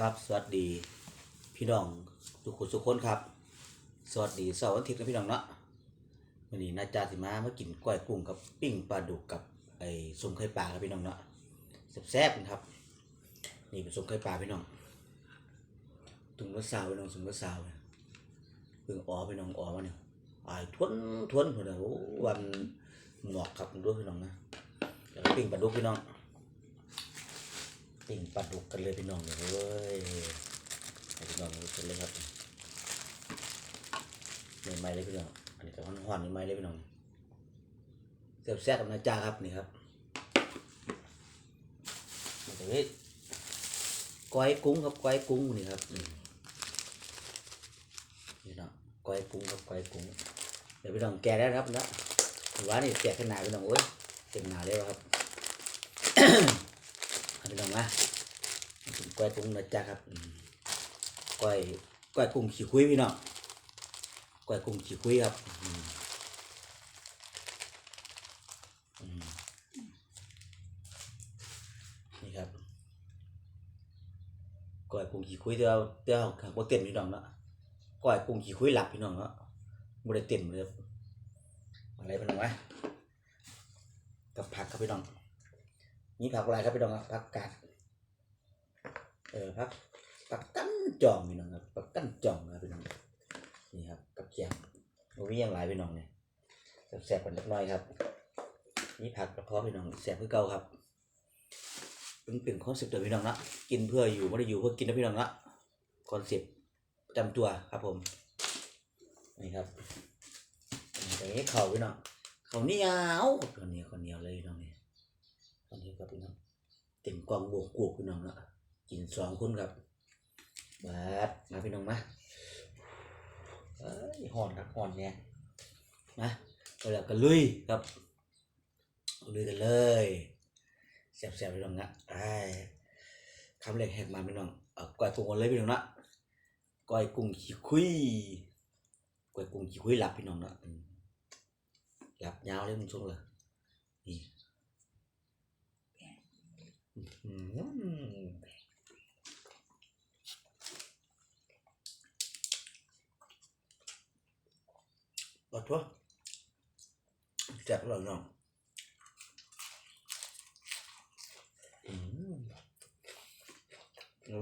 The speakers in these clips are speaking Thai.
ครับ สวัสดีพี่น้องทุกคนทุกคนครับ สวัสดีเสาร์อาทิตย์นะพี่น้องเนาะวันนี้นาจาสิมามากินก้อยกุ้งกับปิ้งปลาดุกกับไอ้สมไข่ปลาครับพี่น้องเนาะแซ่บๆนะครับ นี่เป็นสมไข่ปลาพี่น้องถุงละสาวพี่น้องถุงละสาวเนี่ยเพิ่งอ๋อพี่น้องอ๋อมาเนี่ยอายทวนทวนหัวเนี่ยโอ้วันหมอกครับด้วยพี่น้องนะปิ้งปลาดุกพี่น้อง ปิ้งปลาดุกกันเลยพี่น้องเนี่ยเว้ยพี่น้องดูกันเลยครับใหม่ๆเลยพี่น้องอันนี้ก็ห่อนๆใหม่ๆเลยพี่น้องเสียบแซ่บกับนาจาครับนี่ครับมันจะเฮ้ยก้อยกุ้งครับก้อยกุ้งนี่ครับนี่เนาะก้อยกุ้งครับก้อยกุ้งเดี๋ยวพี่น้องแกะได้ครับนะหวานนี่แกะขนาดพี่น้องโอ้ยเต็มหนาเลยครับ น้องมาก้อยกุ้งนะจ๊ะครับอืมก้อยก้อยกุ้งขี้คุยพี่น้องก้อยกุ้งขี้คุยครับนี่ครับก้อยกุ้งขี้คุยเดี๋ยวเดี๋ยวขังบ่เต็มพี่น้องเนาะก้อยกุ้งขี้คุยหลับพี่น้องเนาะบ่ได้เต็มเลยอะไรพี่น้องวะกับผักครับพี่น้อง นี่ผักอะไรครับพี่น้องครับผักกาดเออผักผักกั้นจองพี่น้องครับผักกั้นจองครับพี่น้องนี่ครับกับแกงโอ้ยยังหลายพี่น้องเนี่ยแซ่บๆกันเล็กน้อยครับ นี่ผักกระเพาะพี่น้องแซ่บคือเก่าครับเป็นเป็นคอนเซ็ปต์เดิมพี่น้องนะกินเพื่ออยู่ไม่ได้อยู่เพื่อกินนะพี่น้องนะคอนเซ็ปต์ประจำตัวครับผมนี่ครับอย่างนี้เข่าพี่น้องเข่าเหนียวข้าเหนียวข้าเหนียวเลยพี่น้องเนี่ย อนนี้ครับพี่น้องเต็มกล่องบวกกวกพี่น้องละกินสองคนครับบาดมาพี่น้องมาเอ้ยห่อนครับห่อนเนี่ยมาเราแล้วก็ลุยครับลุยกันเลยแซ่บๆพี่น้องนะไอ้คำแรกแหกมาพี่น้องเอาก้อยกุ้งกันเลยพี่น้องนะก้อยกุ้งขี้คุยก้อยกุ้งขี้คุยหลับพี่น้องนะหลับยาวเลยมึงช่วงเลยนี่ อืมขอโทษแซ่บอร่อยน้องอืมเดี๋ย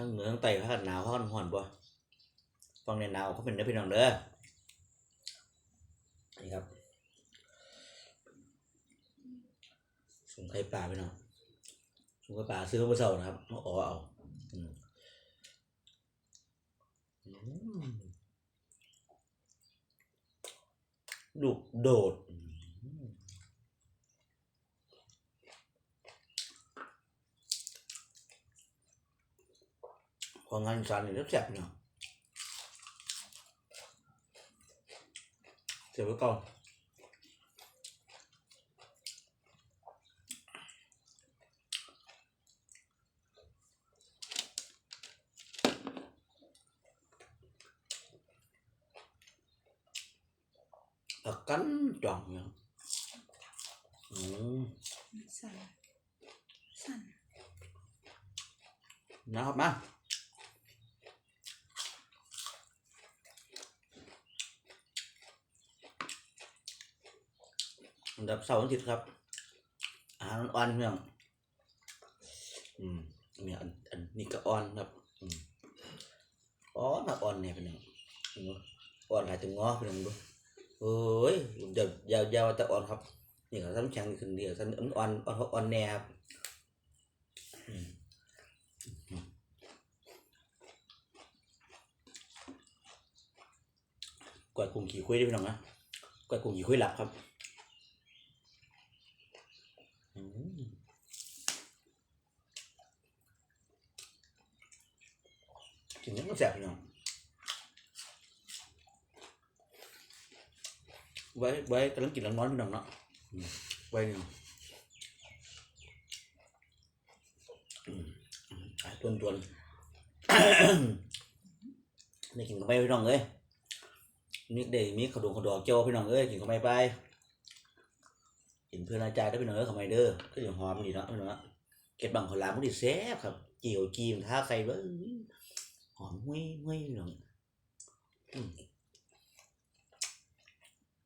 ทั้งเหนือทั้งใต้ภาคหนาวภาคห่อนบ่ฟังในหนาวเขาเป็นเด้อพี่น้องเด้อนี่ครับส่งไข่ปลาพี่น้องส่งไข่ปลาซื้อมื่อเช้านะครับเอาอ๋อเอาอืมอืมลูกโดดอืม ของงานอีสานนี่แซ่บๆเนาะเสียบไว้ก่อนผักกันจ่องเนี่ย อันสั่นนะครับมาอันดับเสาร์อาทิตย์ครับ อาหารอ่อนเพียงอืมเนี่ยอันอันนี้ก็อ่อนครับอืมอ่อนนะอ่อนเนี่ยเป็นยังอ่อนหลายถึงงอเป็นยังดูโอ้ยยาวยาวยาวแต่อ่อนครับนี่เขาทำแข็งขึ้นเดียวท่านอ่อนอ่อนอ่อนแนครับอืมกวาดกลุ่มขี่คุยได้พี่น้องนะกวาดกลุ่มขี่คุยหลับครับอืม กินยังก็แสบพี่น้องไว้ไว้กำลังกินร้อนๆพี่น้องเนาะไว้นี่เนาะตวนตวนนี่กินกับไม่พี่น้องเอ้ยนี่เด็มีขาวดงขาวดอกเจ้าพี่น้องเอ้ยกินกับไม่ไปกินเพื่อนอาจารย์ได้พี่น้องเอ้ยขาวไม่เด้อก็อย่างหอมดีเนาะพี่น้องเนาะเก็ดบังขาวหลามมันดีแซ่บครับเจียวจีมท่าใส่เบ้อ หอมหุ้ยหุ้ยพี่น้องอืม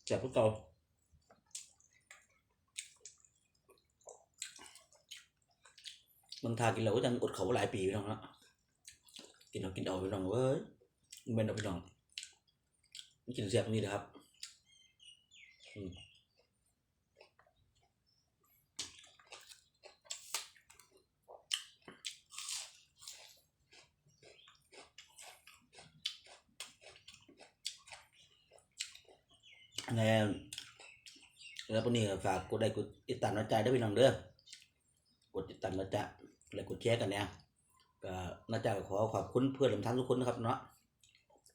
แซ่บพวกเก่าบางทากินเราก็ยังอดเขาหลายปีพี่น้องเนาะกินเอากินเอาพี่น้องเว้ยมันเป็นเอาพี่น้องมันกิน แซ่บตรงนี้นะครับอืมแน่แล้ววันี้ฝากกดไลค์กดติดตามนะใจด้พี่น้องเด้อกดติดตามนะจ๊ะและกดแชร์กันเนี่ยก็นะจ๊ะขอขอบคุณเพื่อนลำทานทุกคนนะครับเนาะ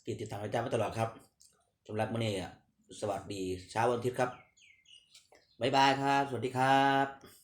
ที่ติดตามนะจ๊ะมาตลอดครับสำหรับวันนี้สวัสดีเช้าวันอาทิตย์ครับบ๊ายบายครับ สวัสดีครับ